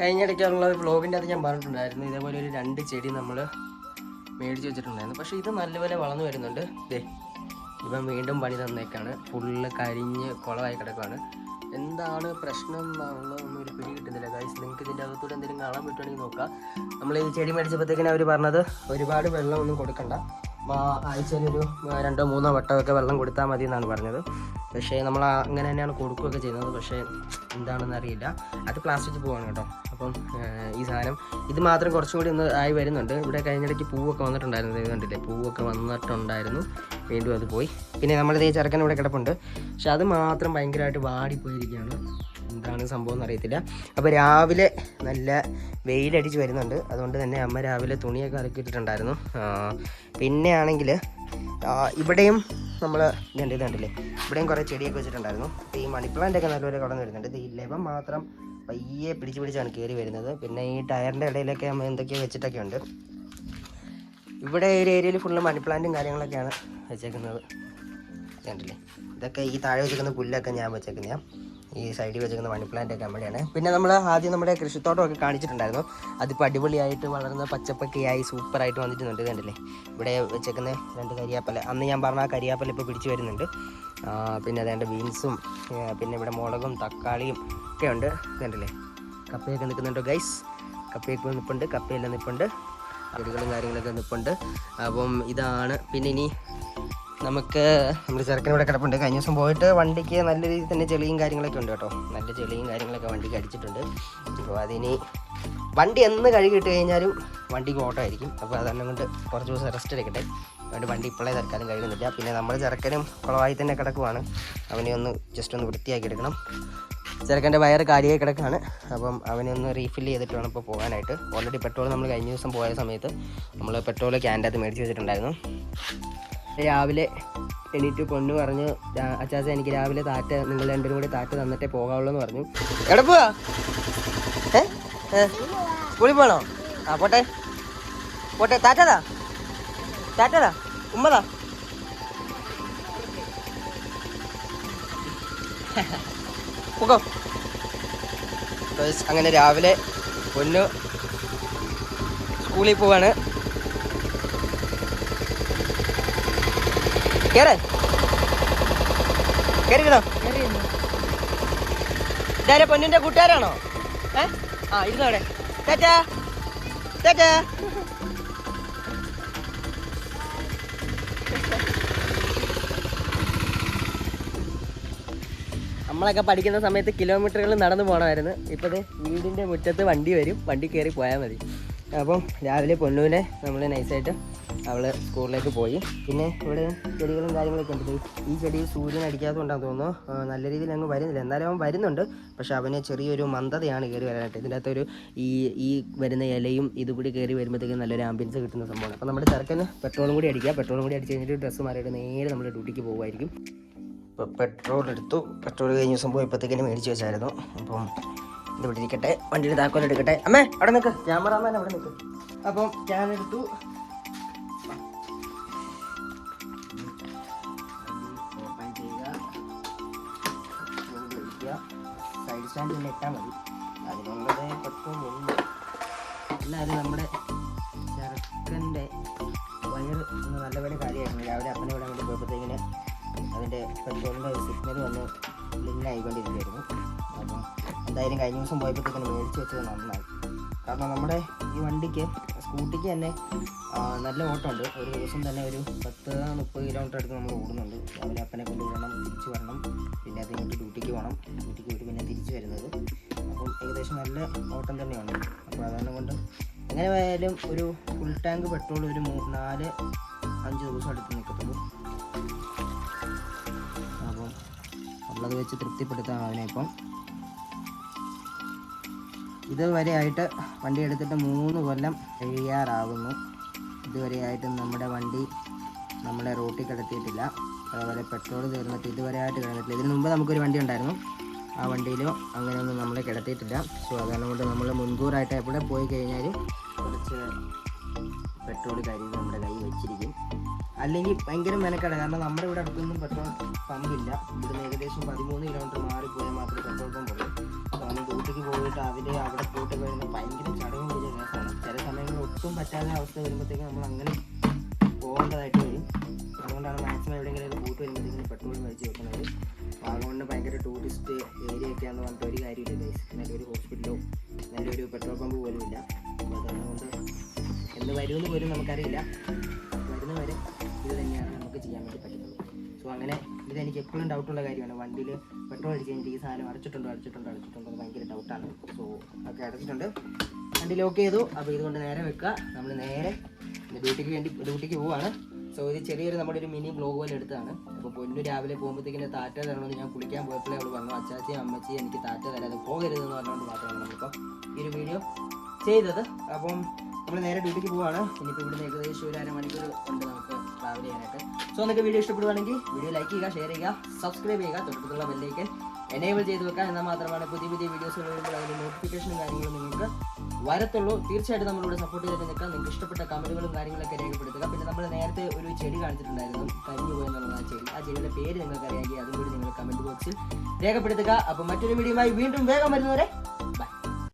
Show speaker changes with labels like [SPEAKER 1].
[SPEAKER 1] കഴിഞ്ഞിടയ്ക്കുള്ള വ്ളോഗിന്റെ അത് ഞാൻ പറഞ്ഞിട്ടുണ്ടായിരുന്നു. ഇതേപോലെ ഒരു രണ്ട് ചെടി നമ്മൾ മേടിച്ച് വെച്ചിട്ടുണ്ടായിരുന്നു. പക്ഷേ ഇത് നല്ലപോലെ വളർന്നു വരുന്നുണ്ട്. ദേ ഇപ്പം വീണ്ടും പണി തന്നേക്കാണ്. ഫുള്ള് കരിഞ്ഞ് കുളമായി കിടക്കുകയാണ് എന്താണ് പ്രശ്നം എന്നുള്ളതൊന്നും ഒരു പിടി കിട്ടുന്നില്ല. കാര്യം നിങ്ങൾക്ക് ഇതിന്റെ അകത്തൂടെ എന്തെങ്കിലും കാണാൻ പറ്റുകയാണെങ്കിൽ നോക്കാം. നമ്മൾ ഈ ചെടി മേടിച്ചപ്പോഴത്തേക്കിനും അവർ പറഞ്ഞത് ഒരുപാട് വെള്ളമൊന്നും കൊടുക്കണ്ട. ആഴ്ചയിൽ ഒരു രണ്ടോ മൂന്നോ വട്ടമൊക്കെ വെള്ളം കൊടുത്താൽ മതി എന്നാണ് പറഞ്ഞത്. പക്ഷേ നമ്മൾ അങ്ങനെ തന്നെയാണ് കൊടുക്കുകയൊക്കെ ചെയ്യുന്നത്. പക്ഷേ എന്താണെന്ന് അറിയില്ല. അത് പ്ലാസ്റ്റിക് പോവാണ് കേട്ടോ. അപ്പം ഈ സാധനം ഇത് മാത്രം കുറച്ചും കൂടി ഒന്ന് ആയി വരുന്നുണ്ട്. ഇവിടെ കഴിഞ്ഞിടയ്ക്ക് പൂവൊക്കെ വന്നിട്ടുണ്ടായിരുന്നു. ഇത് കണ്ടില്ലേ? പൂവൊക്കെ വന്നിട്ടുണ്ടായിരുന്നു. വീണ്ടും അത് പോയി. പിന്നെ നമ്മളിത് ഈ ചെറുക്കൻ ഇവിടെ കിടപ്പുണ്ട്. പക്ഷെ അത് മാത്രം ഭയങ്കരമായിട്ട് വാടിപ്പോയിരിക്കുകയാണ്. എന്താണ് സംഭവം എന്ന് അറിയത്തില്ല അപ്പോൾ രാവിലെ നല്ല വെയിലടിച്ച് വരുന്നുണ്ട്. അതുകൊണ്ട് തന്നെ അമ്മ രാവിലെ തുണിയൊക്കെ ഇറക്കിയിട്ടുണ്ടായിരുന്നു പിന്നെ ആണെങ്കിൽ ഇവിടെയും നമ്മൾ ഇതുണ്ട് ഇതുണ്ടല്ലേ ഇവിടെയും കുറേ ചെടിയൊക്കെ വെച്ചിട്ടുണ്ടായിരുന്നു. അപ്പോൾ ഈ മണി പ്ലാന്റ് ഒക്കെ നല്ലപോലെ കടന്നു വരുന്നുണ്ട്. ഇത് ഈ ലെവൻ മാത്രം പയ്യെ പിടിച്ച് പിടിച്ചാണ് കയറി വരുന്നത്. പിന്നെ ഈ ടയറിന്റെ ഇടയിലൊക്കെ നമ്മൾ എന്തൊക്കെയോ വെച്ചിട്ടൊക്കെ ഉണ്ട്. ഇവിടെ ഒരു ഏരിയയിൽ ഫുള്ള് മണി പ്ലാന്റും കാര്യങ്ങളൊക്കെയാണ് വെച്ചേക്കുന്നത്. കണ്ടില്ലേ? ഇതൊക്കെ ഈ താഴെ വെച്ചേക്കുന്ന പുല്ലൊക്കെ ഞാൻ വെച്ചേക്കുന്നതാണ്. ഈ സൈഡിൽ വെച്ചിരിക്കുന്ന മണി പ്ലാന്റ് ഒക്കെ നമ്മുടെയാണ് പിന്നെ നമ്മൾ ആദ്യം നമ്മുടെ കൃഷിത്തോട്ടമൊക്കെ കാണിച്ചിട്ടുണ്ടായിരുന്നു. അതിപ്പോൾ അടിപൊളിയായിട്ട് വളർന്ന പച്ചപ്പൊക്കെയായി സൂപ്പറായിട്ട് വന്നിട്ടുണ്ട് കണ്ടില്ലേ? ഇവിടെ വെച്ചേക്കുന്ന രണ്ട് കരിയാപ്പല. അന്ന് ഞാൻ പറഞ്ഞ ആ കരിയാപ്പല ഇപ്പോൾ പിടിച്ചു വരുന്നുണ്ട്. പിന്നെ അതേണ്ട ബീൻസും പിന്നെ ഇവിടെ മുളകും തക്കാളിയും ഒക്കെ ഉണ്ട് കണ്ടില്ലേ? കപ്പയൊക്കെ നിൽക്കുന്നുണ്ടോ ഗൈസ് കപ്പയൊക്കെ നിൽപ്പുണ്ട് കപ്പയെല്ലാം നിൽപ്പുണ്ട് ചെടികളും കാര്യങ്ങളൊക്കെ നിൽപ്പുണ്ട് അപ്പം ഇതാണ് പിന്നെ ഇനി നമുക്ക് നമ്മുടെ ചെറുക്കൻ ഇവിടെ കിടപ്പുണ്ട്. കഴിഞ്ഞ ദിവസം പോയിട്ട് വണ്ടിക്ക് നല്ല രീതിയിൽ തന്നെ ചെളിയും കാര്യങ്ങളൊക്കെ ഉണ്ട് കേട്ടോ. നല്ല ചെളിയും കാര്യങ്ങളൊക്കെ വണ്ടിക്ക് അടിച്ചിട്ടുണ്ട്. അപ്പോൾ അതിനി വണ്ടി എന്ന് കഴുകിയിട്ട് കഴിഞ്ഞാലും വണ്ടിക്ക് ഓട്ടോ ആയിരിക്കും. അപ്പോൾ അതെന്നെ കൊണ്ട് കുറച്ച് ദിവസം റെസ്റ്റ് എടുക്കട്ടെ. അതുകൊണ്ട് വണ്ടി ഇപ്പോഴേ തൽക്കാലം കഴിയുന്നില്ല പിന്നെ നമ്മൾ ചെറുക്കനും കുളവായി തന്നെ കിടക്കുവാണ്. അവനെ ഒന്ന് ജസ്റ്റ് ഒന്ന് വൃത്തിയാക്കി എടുക്കണം. ചെറുക്കന്റെ വയറ് കാര്യമായി കിടക്കാണ്. അപ്പം അവനെ ഒന്ന് റീഫിൽ ചെയ്തിട്ട് വേണം ഇപ്പോൾ പോകാനായിട്ട്. ഓൾറെഡി പെട്രോൾ നമ്മൾ കഴിഞ്ഞ ദിവസം പോയ സമയത്ത് നമ്മൾ പെട്രോൾ ക്യാന്റെ അത് മേടിച്ച് വെച്ചിട്ടുണ്ടായിരുന്നു. രാവിലെ എണീറ്റ് പൊന്നു പറഞ്ഞു "രാ- അച്ചാച്ച എനിക്ക് രാവിലെ താറ്റ നിങ്ങൾ രണ്ടുപേരും കൂടി താറ്റ തന്നിട്ടേ പോകാവുള്ളൂ എന്ന് പറഞ്ഞു. എവിടെ പോവാ? സ്കൂളിൽ പോകണോ ആ പോട്ടെ. പോട്ടെ താറ്റതാ? താറ്റതാ? ഉമ്മതാ? അങ്ങനെ രാവിലെ പൊന്നു സ്കൂളിൽ പോവാണ്. കേറ്. കേറിക്കണോ ഇതാരെ പൊന്നിന്റെ കൂട്ടുകാരാണോ? ഏ? ആ ഇരുന്നോ ചേച്ചാ ചേച്ചാ നമ്മളൊക്കെ പഠിക്കുന്ന സമയത്ത് കിലോമീറ്ററുകൾ നടന്നു പോകണമായിരുന്നു ഇപ്പോൾ വീടിന്റെ മുറ്റത്ത് വണ്ടി വരും. വണ്ടി കയറി പോയാൽ മതി. അപ്പം രാവിലെ പൊന്നൂനെ നമ്മൾ നൈസായിട്ട് അവൾ സ്കൂളിലേക്ക് പോയി. പിന്നെ ഇവിടെ ചെടികളും കാര്യങ്ങളൊക്കെ ഉണ്ട്. ഈ ചെടി സൂര്യൻ അടിക്കാത്തതുകൊണ്ടാണ് തോന്നുന്നു. നല്ല രീതിയിൽ അങ്ങ് വരുന്നില്ല. എന്നാലും അവൻ വരുന്നുണ്ട്. പക്ഷെ അവന് ചെറിയൊരു മന്ദതയാണ് കയറി വരാനായിട്ട്. ഇതിന്റെ അകത്തൊരു ഈ ഈ വരുന്ന ഇലയും ഇതുകൂടി കയറി വരുമ്പോഴത്തേക്കും നല്ലൊരു ആംബിയൻസ് കിട്ടുന്ന സംഭവമാണ്. അപ്പോൾ നമ്മുടെ ചെറുക്കന് പെട്രോളും കൂടി അടിക്കുക പെട്രോളും കൂടി അടിച്ച് കഴിഞ്ഞിട്ട് ഡ്രസ്സ് മാറിയിട്ട് നേരെ നമ്മൾ ഡ്യൂട്ടിക്ക് പോകുമായിരിക്കും ഇപ്പോൾ പെട്രോൾ എടുത്തു. പെട്രോൾ കഴിഞ്ഞ ദിവസം പോയപ്പോഴത്തേക്കിനും മേടിച്ച് വെച്ചായിരുന്നു. അപ്പം ഇത് ഇവിടെ ഇരിക്കട്ടെ. വണ്ടിയുടെ താക്കോൽ എടുക്കട്ടെ. അമ്മേ അവിടെ നിൽക്ക്. ക്യാമറമാൻ അവിടെ നിൽക്ക്. അപ്പം ക്യാൻ എടുത്തു. സൈഡ് സ്റ്റാൻഡിൽ ഇട്ടാൽ മതി അതിനുള്ളത് പെട്രോൾ അല്ല അത് നമ്മുടെ ചെറുക്കന്റെ വയർ ഒന്ന് നല്ലപോലെ കാര്യമായിരുന്നു രാവിലെ അപ്പനെ ഇവിടെ വേണ്ടി പോയപ്പോഴത്തേക്കിന് അതിന്റെ പെട്രോളിന്റെ സിഗ്നൽ വന്ന് ലിങ്ക് ആയിക്കൊണ്ടിരിക്കുകയായിരുന്നു അപ്പം എന്തായാലും കഴിഞ്ഞ ദിവസം പോയപ്പോഴത്തേക്കിന് മേടിച്ച് വെച്ചത് നന്നായി കാരണം നമ്മുടെ ഈ വണ്ടിക്ക് സ്കൂട്ടിക്ക് തന്നെ നല്ല ഓട്ടമുണ്ട്. ഒരു ദിവസം തന്നെ ഒരു പത്ത് മുപ്പത് കിലോമീറ്റർ അടുത്ത് നമ്മൾ ഓടുന്നുണ്ട്. രാവിലെ അപ്പനെ കൊണ്ട് വിടണം തിരിച്ച് വരണം. പിന്നെ അത് കഴിഞ്ഞിട്ട് ഡ്യൂട്ടിക്ക് പോകണം ഡ്യൂട്ടിക്ക് പോയിട്ട് പിന്നെ തിരിച്ച് വരുന്നത്. അപ്പം ഏകദേശം നല്ല ഓട്ടം തന്നെയാണ്. അപ്പോൾ അതുകൊണ്ട് കൊണ്ട് എങ്ങനെ പോയാലും ഒരു ഫുൾ ടാങ്ക് പെട്രോൾ ഒരു മൂ നാല് അഞ്ച് ദിവസം അടുത്ത് നിൽക്കത്തുള്ളൂ. അപ്പം ഉള്ളത് വെച്ച് തൃപ്തിപ്പെടുത്താം അവനെ ഇപ്പം. ഇതുവരെ ആയിട്ട് വണ്ടി എടുത്തിട്ട് മൂന്ന് കൊല്ലം കഴിയാറാകുന്നു ഇതുവരെ ആയിട്ട് നമ്മുടെ വണ്ടി നമ്മളെ റോട്ടിൽ കിടത്തിയിട്ടില്ല. അതേപോലെ പെട്രോൾ തീർന്നിട്ട് ഇതുവരെ ആയിട്ട് കിടന്നിട്ടില്ല. ഇതിന് മുമ്പ് നമുക്കൊരു വണ്ടി ഉണ്ടായിരുന്നു. ആ വണ്ടിയിലും അങ്ങനെയൊന്നും നമ്മളെ കിടത്തിയിട്ടില്ല. സോ അതുകാരണം കൊണ്ട് നമ്മൾ മുൻകൂറായിട്ട് എവിടെ പോയി കഴിഞ്ഞാലും കുറച്ച് പെട്രോൾ കാര്യങ്ങൾ നമ്മുടെ കയ്യിൽ വെച്ചിരിക്കും. അല്ലെങ്കിൽ ഭയങ്കര മെനക്കെട കാരണം നമ്മുടെ ഇവിടെ അടുത്തൊന്നും പെട്രോൾ പമ്പില്ല ഇവിടുന്ന് ഏകദേശം പതിമൂന്ന് കിലോമീറ്റർ മാറിപ്പോയാൽ മാത്രമേ പെട്രോൾ പമ്പ് ഉള്ളൂ. അപ്പോൾ
[SPEAKER 2] നമ്മൾ ഡ്യൂട്ടിക്ക് പോയിട്ട് അതിൽ അവിടെ പോയിട്ട് വരുന്ന ഭയങ്കര ചടങ്ങ് പിടിച്ച കേസാണ് ചില സമയങ്ങളിൽ ഒട്ടും പറ്റാത്ത അവസ്ഥ വരുമ്പോഴത്തേക്ക് നമ്മൾ അങ്ങനെ പോകേണ്ടതായിട്ട് വരും. അതുകൊണ്ടാണ് മാക്സിമം എവിടെയെങ്കിലും പോയിട്ട് വരുമ്പോഴത്തേക്കും പെട്രോൾ മേടിച്ച് വെക്കുന്നത്. അപ്പോൾ അതുകൊണ്ട് ഭയങ്കര ടൂറിസ്റ്റ് ഏരിയ ഒക്കെയാണെന്ന് പറഞ്ഞിട്ട് ഒരു കാര്യമില്ല നല്ലൊരു ഹോസ്പിറ്റലോ നല്ലൊരു പെട്രോൾ പമ്പ് പോലും ഇല്ല. അപ്പോൾ അതുകൊണ്ട് എന്ന് വരുമെന്ന് പോലും നമുക്കറിയില്ല. അങ്ങനെ ഇതെനിക്ക് എപ്പോഴും ഡൗട്ടുള്ള കാര്യമാണ്. വണ്ടിയിൽ പെട്രോൾ അടിച്ച് കഴിഞ്ഞിട്ട് ഈ സാധനം അടച്ചിട്ടുണ്ടോ അടച്ചിട്ടുണ്ടോ അടച്ചിട്ടുണ്ടോ എന്ന് ഭയങ്കര ഡൗട്ടാണ് സോ ഒക്കെ അടച്ചിട്ടുണ്ട്. വണ്ടി ലോക്ക് ചെയ്തു. അപ്പോൾ ഇതുകൊണ്ട് നേരെ വെക്കുക. നമ്മൾ നേരെ ഡ്യൂട്ടിക്ക് വേണ്ടി ഡ്യൂട്ടിക്ക് പോവാണ്. സോ ഇത് ചെറിയൊരു നമ്മുടെ ഒരു മിനി ബ്ലോഗ് പോലെ എടുത്തതാണ്. അപ്പോൾ പൊന്നു രാവിലെ പോകുമ്പോഴത്തേക്കിന്റെ താറ്റ തരണമെന്ന് ഞാൻ കുളിക്കാൻ പോയപ്പോഴേ അവൾ പറഞ്ഞു അച്ചാച്ചി അമ്മച്ചിയും എനിക്ക് താറ്റ തരാതെ പോകരുതെന്ന് പറഞ്ഞുകൊണ്ട് മാത്രമാണ് നമ്മളിപ്പോൾ ഈ ഒരു വീഡിയോ ചെയ്തത്. അപ്പം നമ്മൾ നേരെ ഡ്യൂട്ടിക്ക് പോവാണ്. ഇനിയിപ്പോൾ ഇവിടുന്ന് ഏകദേശം ഒരു അരമണിക്കൂർ ഉണ്ട് നമുക്ക് ട്രാവൽ ചെയ്യാനായിട്ട് സോ നിങ്ങൾക്ക് വീഡിയോ ഇഷ്ടപ്പെടുവാണെങ്കിൽ വീഡിയോ ലൈക്ക് ചെയ്യുക ഷെയർ ചെയ്യുക സബ്സ്ക്രൈബ് ചെയ്യുക തൊട്ടടുത്തുള്ള ബെല്ലേക്ക് എനേബിൾ ചെയ്ത് വെക്കുക. എന്നാൽ മാത്രമാണ് പുതിയ പുതിയ വീഡിയോസ് വരുമ്പോൾ അതിന്റെ നോട്ടിഫിക്കേഷനും കാര്യങ്ങളും നിങ്ങൾക്ക് വരത്തുള്ളൂ. തീർച്ചയായിട്ടും നമ്മളിവിടെ സപ്പോർട്ട് ചെയ്ത് നിൽക്കാം. നിങ്ങൾക്ക് ഇഷ്ടപ്പെട്ട കമന്റുകളും കാര്യങ്ങളൊക്കെ രേഖപ്പെടുത്തുക. പിന്നെ നമ്മൾ നേരത്തെ ഒരു ചെടി കാണിച്ചിട്ടുണ്ടായിരുന്നു. കരിഞ്ഞു പോയെന്നുള്ള ചെടി. ആ ചെടിയുടെ പേര് നിങ്ങൾക്ക് അറിയാമെങ്കിൽ അതും കൂടി നിങ്ങൾ കമന്റ് ബോക്സിൽ രേഖപ്പെടുത്തുക. അപ്പോൾ മറ്റൊരു വീഡിയോയുമായി വീണ്ടും വേഗം വരുന്നവരെ